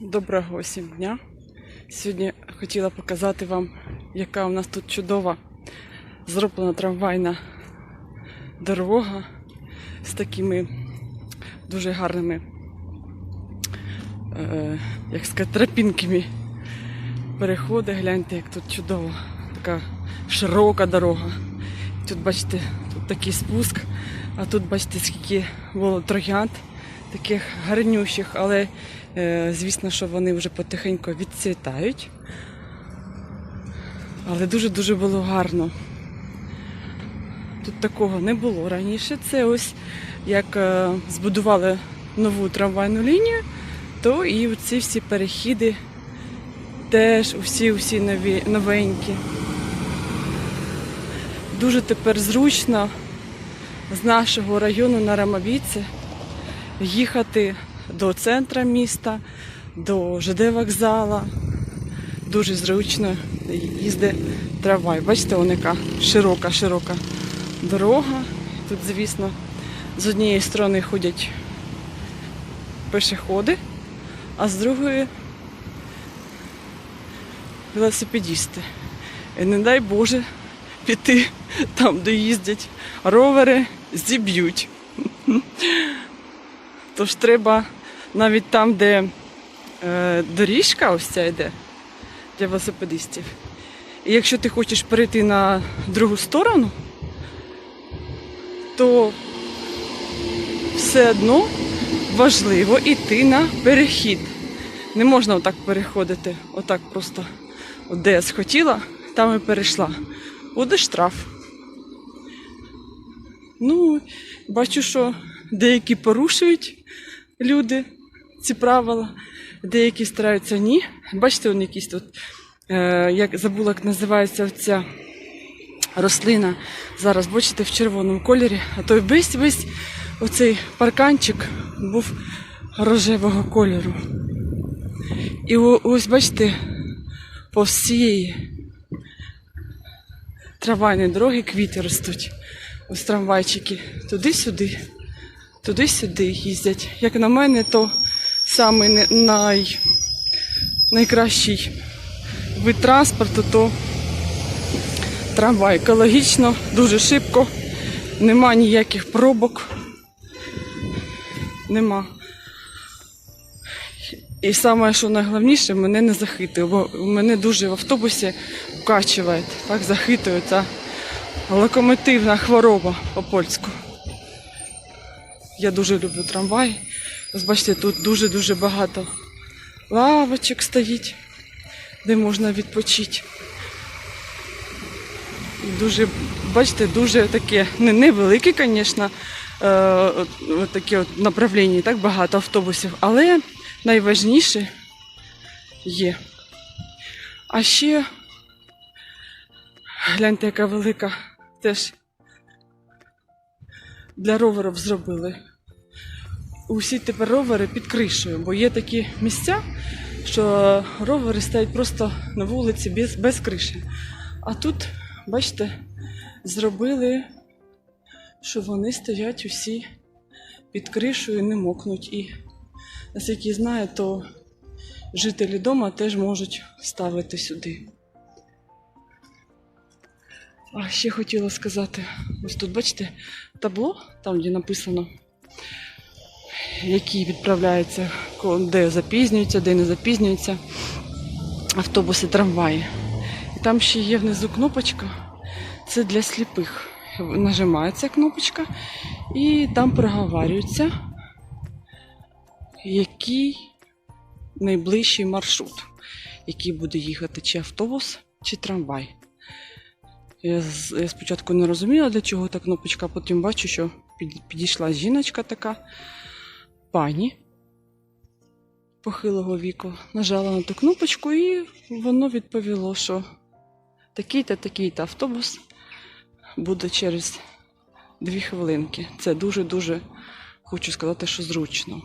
Доброго всім дня. Сьогодні хотіла показати вам, яка у нас тут чудова зроблена трамвайна дорога з такими дуже гарними, е, як сказати, тропінками. Переходи, гляньте, як тут чудово. Така широка дорога. Тут бачите, тут такий спуск, а тут бачите, скільки було троянд, таких гарнющих, але е, звісно, що вони вже потихеньку відцвітають. Але дуже-дуже було гарно. Тут такого не було раніше. Це ось як е, збудували нову трамвайну лінію, то і ці всі перехіди теж усі-усі нові, новенькі. Дуже тепер зручно з нашого району на Рамавіці їхати до центра міста, до ЖД вокзала. Дуже зручно їздить трамвай. Бачите, вона яка широка, широка дорога. Тут, звісно, з однієї сторони ходять пешеходи, а з другої велосипедісти. І не дай Боже піти там, де їздять ровери, зіб'ють. Тож треба навіть там, де е, доріжка ось ця йде для велосипедистів. І якщо ти хочеш перейти на другу сторону, то все одно важливо йти на перехід. Не можна отак переходити, отак просто де я схотіла, там і перейшла. Буде штраф. Ну, бачу, що деякі порушують люди ці правила, деякі стараються ні. Бачите, вони якісь тут, е, як забула, як називається ця рослина. Зараз бачите в червоному кольорі, а той весь весь оцей парканчик був рожевого кольору. І ось бачите, по всієї трамвайної дороги квіти ростуть. Ось трамвайчики туди-сюди, туди-сюди їздять. Як на мене, то самий най... найкращий вид транспорту то трамвай. Екологічно, дуже шибко, нема ніяких пробок. Нема. І саме, що найголовніше, мене не захитує, бо мене дуже в автобусі вкачує, так захитує ця локомотивна хвороба по-польську. Я дуже люблю трамвай. Ось бачите, тут дуже-дуже багато лавочок стоїть, де можна відпочити. Дуже, бачите, дуже таке, не невелике, звісно, е, таке от направлення, так багато автобусів, але найважніше є. А ще гляньте, яка велика теж для роверів зробили. Усі тепер ровери під кришею, бо є такі місця, що ровери стоять просто на вулиці без, без криші. А тут, бачите, зробили, що вони стоять усі під кришею не мокнуть. І, наскільки я знаю, то жителі дома теж можуть ставити сюди. А ще хотіла сказати, ось тут, бачите, табло, там, де написано, які відправляються, де запізнюються, де не запізнюються автобуси, трамваї. І там ще є внизу кнопочка. Це для сліпих. Нажимається кнопочка, і там проговорюється, який найближчий маршрут, який буде їхати чи автобус, чи трамвай. Я, я спочатку не розуміла, для чого та кнопочка, потім бачу, що підійшла жіночка така, пані похилого віку, нажала на ту кнопочку, і воно відповіло, що такий-то, такий-то автобус буде через дві хвилинки. Це дуже-дуже хочу сказати, що зручно.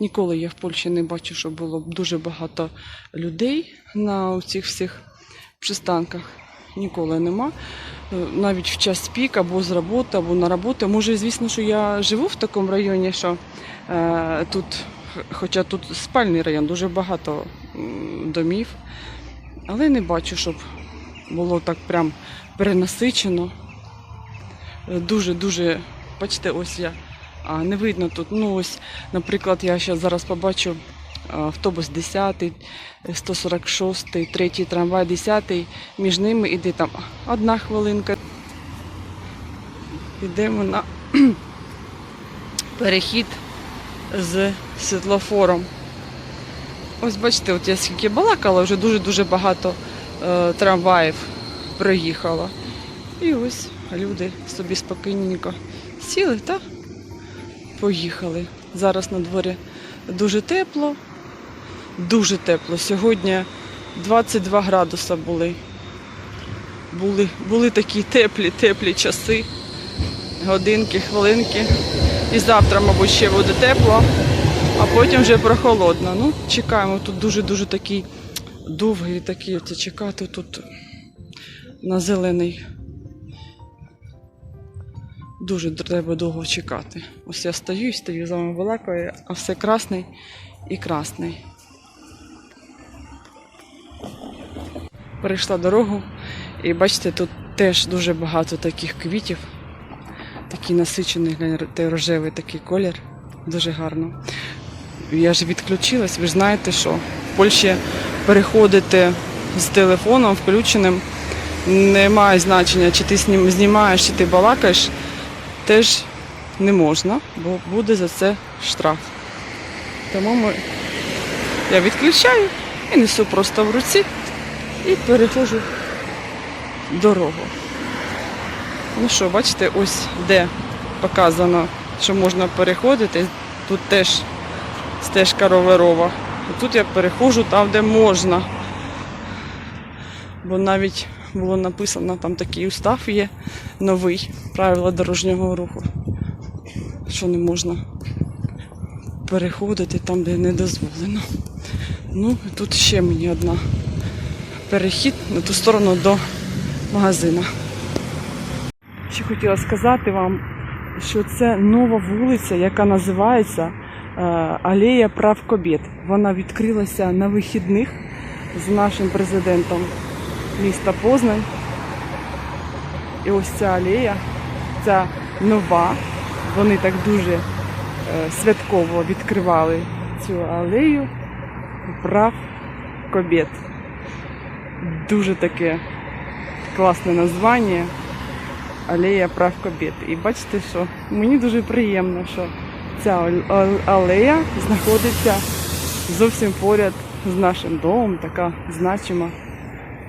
Ніколи я в Польщі не бачу, що було дуже багато людей на цих всіх пристанках. Ніколи нема. Е, Навіть в час пік або з роботи, або на роботу. Може, звісно, що я живу в такому районі, що е, тут Хоча тут спальний район, дуже багато домів. Але не бачу, щоб було так прям перенасичено. Дуже-дуже, бачите, ось я. А не видно тут. Ну ось, наприклад, я зараз побачу автобус 10, 146, третій трамвай 10, між ними іде там одна хвилинка. Йдемо на перехід з світлофором. Ось бачите, от я скільки балакала, вже дуже-дуже багато е, трамваїв проїхало. І ось люди собі спокійненько сіли та поїхали. Зараз на дворі дуже тепло, дуже тепло. Сьогодні 22 градуса були. Були, були такі теплі, теплі часи, годинки, хвилинки. І завтра, мабуть, ще буде тепло, а потім вже прохолодно. Ну, чекаємо. Тут дуже-дуже такий довгий такий. Оце чекати тут на зелений. Дуже треба довго чекати. Ось я стою і стою з вами балакаю, а все красний і красний. Перейшла дорогу і бачите, тут теж дуже багато таких квітів. Такий насичений рожевий такий колір. Дуже гарно. Я ж відключилась, ви ж знаєте, що в Польщі переходити з телефоном включеним немає значення, чи ти знім- знімаєш, чи ти балакаєш, теж не можна, бо буде за це штраф. Тому ми... я відключаю і несу просто в руці і переходжу дорогу. Ну що, бачите, ось де показано, що можна переходити. Тут теж стежка роверова. Тут я переходжу там, де можна. Бо навіть було написано, там такий устав є новий правила дорожнього руху. Що не можна переходити там, де не дозволено. Ну, тут ще мені одна перехід на ту сторону до магазина. Ще хотіла сказати вам, що це нова вулиця, яка називається е, Алея прав Кобєт. Вона відкрилася на вихідних з нашим президентом міста Познань. І ось ця алея, ця нова. Вони так дуже е, святково відкривали цю алею прав Кобєт. Дуже таке класне названня. Алея прав кобєт. І бачите, що мені дуже приємно, що ця ал- ал- алея знаходиться зовсім поряд з нашим домом, така значима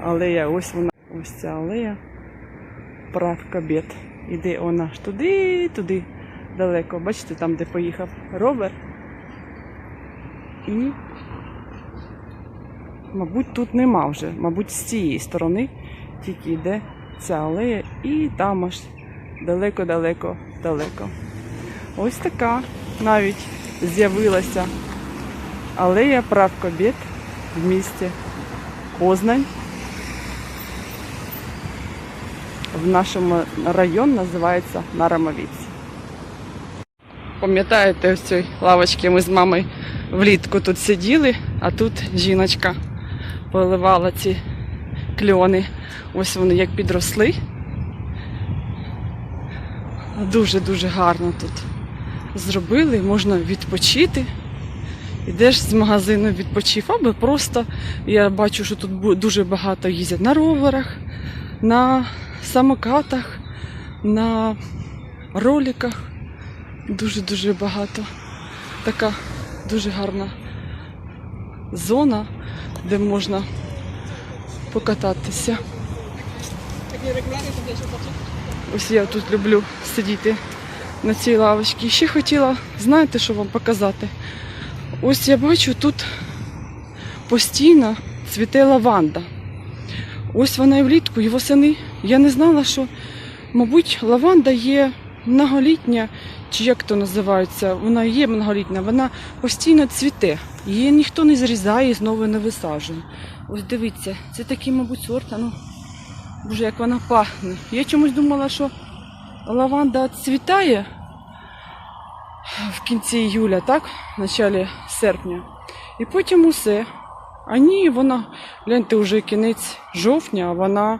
алея. Ось вона, ось ця алея прав кобєт. Іде вона аж туди, туди далеко. Бачите, там, де поїхав ровер. І, мабуть, тут нема вже. Мабуть, з цієї сторони тільки йде ця алея і там аж далеко-далеко далеко. Ось така навіть з'явилася алея прав кобєт в місті Познань. В нашому район називається Нарамовіці. Пам'ятаєте, ось цій лавочці ми з мамою влітку тут сиділи, а тут жіночка поливала ці кльони. Ось вони як підросли. Дуже-дуже гарно тут зробили, можна відпочити. Ідеш з магазину відпочив, або просто я бачу, що тут дуже багато їздять на роверах, на самокатах, на роликах. Дуже-дуже багато. Така дуже гарна зона, де можна покататися. Ось я тут люблю сидіти на цій лавочці. І ще хотіла, знаєте, що вам показати? Ось я бачу, тут постійно цвіте лаванда. Ось вона і влітку, і восени. Я не знала, що, мабуть, лаванда є многолітня, чи як то називається, вона є многолітня, вона постійно цвіте. Її ніхто не зрізає і знову не висаджує. Ось дивіться, це такий, мабуть, сорт, ну, Боже, як вона пахне. Я чомусь думала, що лаванда цвітає в кінці іюля, так? В началі серпня. І потім усе. А ні, вона, гляньте, вже кінець жовтня, вона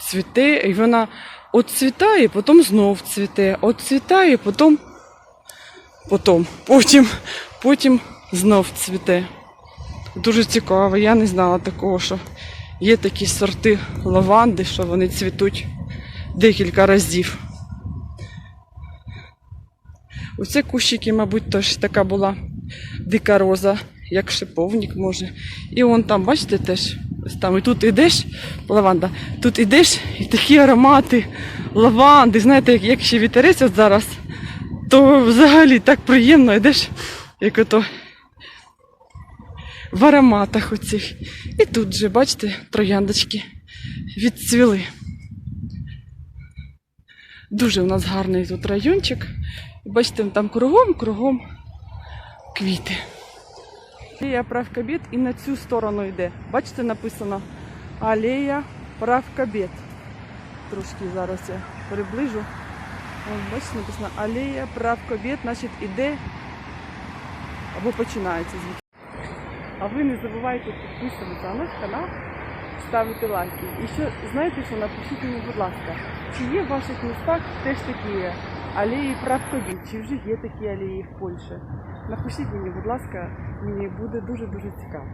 цвіте, і вона отцвітає, потім знов цвіте, отцвітає, потім, потім, потім, потім знов цвіте. Дуже цікаво, я не знала такого, що є такі сорти лаванди, що вони цвітуть декілька разів. Оце кущики, мабуть, теж така була дика роза, як шиповник може. І вон там, бачите, теж, ось там і тут ідеш, лаванда, тут ідеш, і такі аромати лаванди. Знаєте, як, як ще вітерець от зараз, то взагалі так приємно йдеш, як ото в ароматах оцих. І тут же, бачите, трояндочки відцвіли. Дуже у нас гарний тут райончик. Бачите, там кругом, кругом квіти. Алея прав кабет і на цю сторону йде. Бачите, написано Алея прав кабет. Трошки зараз я приближу. Вон, бачите, написано Алея прав значить іде або починається звідти. А ви не забувайте підписуватися на наш канал, ставити лайки. І що знаєте, що напишіть мені, будь ласка, чи є в ваших містах теж такі алеї правкобі, чи вже є такі алеї в Польщі? Напишіть мені, будь ласка, мені буде дуже дуже цікаво.